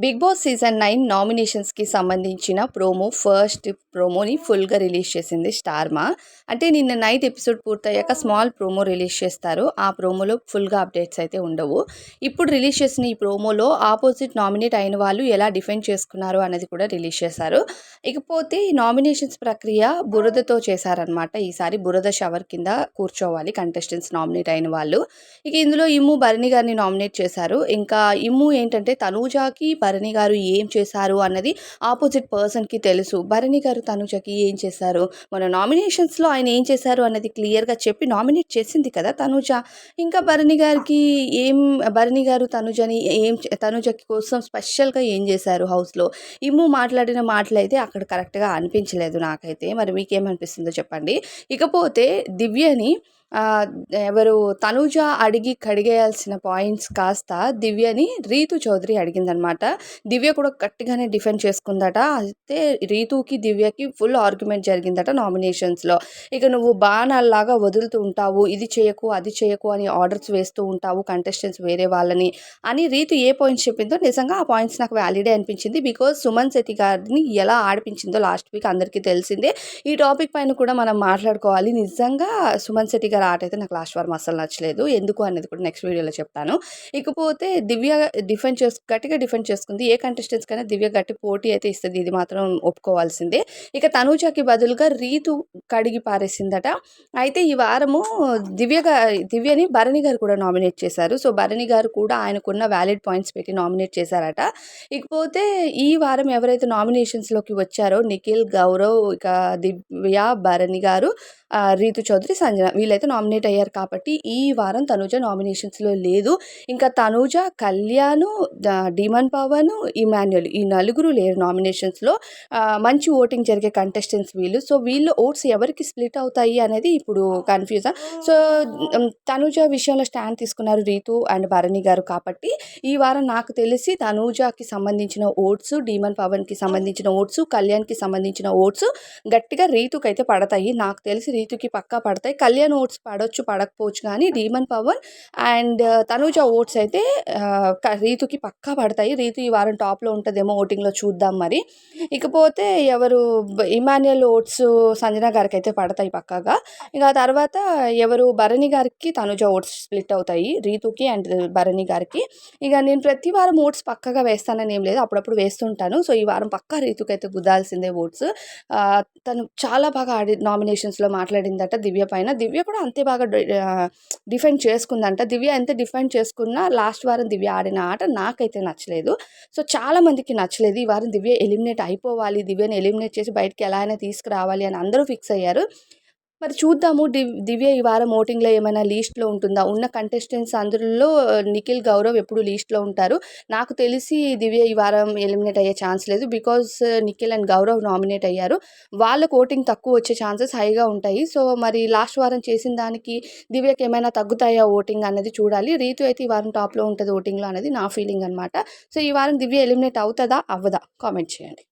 Big boss season nine నామినేషన్స్కి సంబంధించిన promo first ప్రోమోని ఫుల్గా రిలీజ్ చేసింది స్టార్మా. అంటే నిన్న నైట్ ఎపిసోడ్ పూర్తయ్యాక స్మాల్ ప్రోమో రిలీజ్ చేస్తారు. ఆ ప్రోమోలో ఫుల్గా అప్డేట్స్ అయితే ఉండవు. ఇప్పుడు రిలీజ్ చేసిన ఈ ప్రోమోలో ఆపోజిట్ నామినేట్ అయిన వాళ్ళు ఎలా డిఫెండ్ చేసుకున్నారు అనేది కూడా రిలీజ్ చేశారు. ఇకపోతే ఈ నామినేషన్స్ ప్రక్రియ బురదతో చేశారనమాట ఈసారి బురద షవర్ కింద కూర్చోవాలి కంటెస్టెంట్స్ నామినేట్ అయిన వాళ్ళు. ఇక ఇందులో ఇమ్ము భరణి గారిని నామినేట్ చేశారు. ఇంకా ఇమ్ము ఏంటంటే తనూజాకి భరణి గారు ఏం చేశారు అన్నది ఆపోజిట్ పర్సన్కి తెలుసు. భరణి గారు తనుజకి ఏం చేశారు? మన నామినేషన్స్లో ఆయన ఏం చేశారు అన్నది క్లియర్గా చెప్పి నామినేట్ చేసింది కదా తనుజ. ఇంకా భరణి గారికి ఏం భరణి గారు తనుజని ఏం తనుజకి కోసం స్పెషల్గా ఏం చేశారు హౌస్లో ఇమ్ము మాట్లాడిన మాటలు అయితే అక్కడ కరెక్ట్గా అనిపించలేదు నాకైతే. మరి మీకేమనిపిస్తుందో చెప్పండి. ఇకపోతే దివ్యని ఎవరు తనుజ అడిగి కడిగేయాల్సిన పాయింట్స్ కాస్త దివ్యని రీతు చౌదరి అడిగిందనమాట. దివ్య కూడా గట్టిగానే డిఫెండ్ చేసుకుందట. అయితే రీతుకి దివ్యకి ఫుల్ ఆర్గ్యుమెంట్ జరిగిందట నామినేషన్స్లో. ఇక నువ్వు బాణాల్లాగా వదులుతూ ఉంటావు. ఇది చేయకు అది చేయకు అని ఆర్డర్స్ వేస్తూ ఉంటావు కంటెస్టెంట్స్ వేరే వాళ్ళని అని రీతు ఏ పాయింట్స్ చెప్పిందో నిజంగా ఆ పాయింట్స్ నాకు వ్యాలిడే అనిపించింది. బికాజ్ సుమన్ శెట్టి గారిని ఎలా ఆడిపించిందో లాస్ట్ వీక్ అందరికీ తెలిసిందే. ఈ టాపిక్ పైన కూడా మనం మాట్లాడుకోవాలి. నిజంగా సుమన్ శెట్టి గారు ఆట అయితే నాకు లాస్ట్ వారం అసలు నచ్చలేదు. ఎందుకు అనేది కూడా నెక్స్ట్ వీడియోలో చెప్తాను. ఇకపోతే దివ్య డిఫెండ్ చేసు గట్టిగా డిఫెండ్ చేసుకుంది. ఏ కంటెస్టెంట్స్ కైనా దివ్య గట్టి పోటీ అయితే ఇస్తుంది. ఇది మాత్రం ఒప్పుకోవాల్సిందే. ఇక తనూజాకి బదులుగా రీతు కడిగి పారేసిందట. అయితే ఈ వారము దివ్య దివ్యని భరణి గారు కూడా నామినేట్ చేశారు. సో భరణి గారు కూడా ఆయనకున్న వ్యాలిడ్ పాయింట్స్ పెట్టి నామినేట్ చేశారట. ఇకపోతే ఈ వారం ఎవరైతే నామినేషన్స్లోకి వచ్చారో నిఖిల్ గౌరవ్ ఇక దివ్య భరణి గారు రీతు చౌదరి సంజన వీళ్ళైతే నామినేట్ అయ్యారు కాబట్టి ఈ వారం తనూజ నామినేషన్స్లో లేదు. ఇంకా తనూజ కళ్యాణ్ డిమన్ పవన్ ఇమాన్యుల్ ఈ నలుగురు లేరు నామినేషన్స్లో మంచి ఓటింగ్ జరిగే కంటెస్టెంట్స్ వీళ్ళు. సో వీళ్ళు ఓట్స్ ఎవరికి స్ప్లిట్ అవుతాయి అనేది ఇప్పుడు కన్ఫ్యూజన్ సో తనూజ విషయంలో స్టాండ్ తీసుకున్నారు రీతు అండ్ భరణి గారు కాబట్టి ఈ వారం నాకు తెలిసి తనూజకి సంబంధించిన ఓట్స్ డీమన్ పవన్కి సంబంధించిన ఓట్స్ కళ్యాణ్కి సంబంధించిన ఓట్స్ గట్టిగా రీతుకైతే అయితే పడతాయి. నాకు తెలిసి రీతుకి పక్కా పడతాయి. కళ్యాణ్ ఓట్స్ పడవచ్చు పడకపోవచ్చు కానీ Demon Pavan and Tanuja votes అయితే రీతుకి పక్కా పడతాయి. రీతు ఈ వారం టాప్లో ఉంటుందేమో ఓటింగ్లో చూద్దాం మరి. ఇకపోతే ఎవరు ఇమాన్యుయల్ ఓట్స్ సంజన గారికి అయితే పడతాయి పక్కాగా. ఇక తర్వాత ఎవరు భరణి గారికి తనుజ ఓట్స్ స్ప్లిట్ అవుతాయి రీతుకి అండ్ భరణి గారికి. ఇక నేను ప్రతి వారం ఓట్స్ పక్కగా వేస్తానని ఏం లేదు. అప్పుడప్పుడు వేస్తుంటాను. సో ఈ వారం పక్కా రీతుకి అయితే గుద్దాల్సిందే ఓట్స్ తను చాలా బాగా ఆడి నామినేషన్స్లో మాట్లాడిందట దివ్య పైన. దివ్య కూడా అంతే బాగా డిఫెండ్ చేసుకుందంట. దివ్య ఎంత డిఫెండ్ చేసుకున్నా లాస్ట్ వారం దివ్య ఆడిన ఆట నాకైతే నచ్చలేదు. సో చాలా మందికి నచ్చలేదు. ఈ వారం దివ్య ఎలిమినేట్ అయిపోవాలి. దివ్యని ఎలిమినేట్ చేసి బయటకి ఎలా అయినా తీసుకురావాలి అని అందరూ ఫిక్స్ అయ్యారు. మరి చూద్దాము. దివ్య ఈ వారం ఓటింగ్లో ఏమైనా లీస్ట్లో ఉంటుందా? ఉన్న కంటెస్టెంట్స్ అందులో నిఖిల్ గౌరవ్ ఎప్పుడు లీస్ట్లో ఉంటారు. నాకు తెలిసి దివ్య ఈ వారం ఎలిమినేట్ అయ్యే ఛాన్స్ లేదు. Because Nikhil and Gaurav nominate అయ్యారు. వాళ్ళకు ఓటింగ్ తక్కువ వచ్చే ఛాన్సెస్ హైగా ఉంటాయి. సో మరి లాస్ట్ వారం చేసిన దానికి దివ్యకి ఏమైనా తగ్గుతాయా ఓటింగ్ అనేది చూడాలి. రీతు అయితే ఈ వారం టాప్లో ఉంటుంది ఓటింగ్లో అనేది నా ఫీలింగ్ అనమాట సో ఈ వారం దివ్య ఎలిమినేట్ అవుతుందా? అవ్వదా? కామెంట్ చేయండి.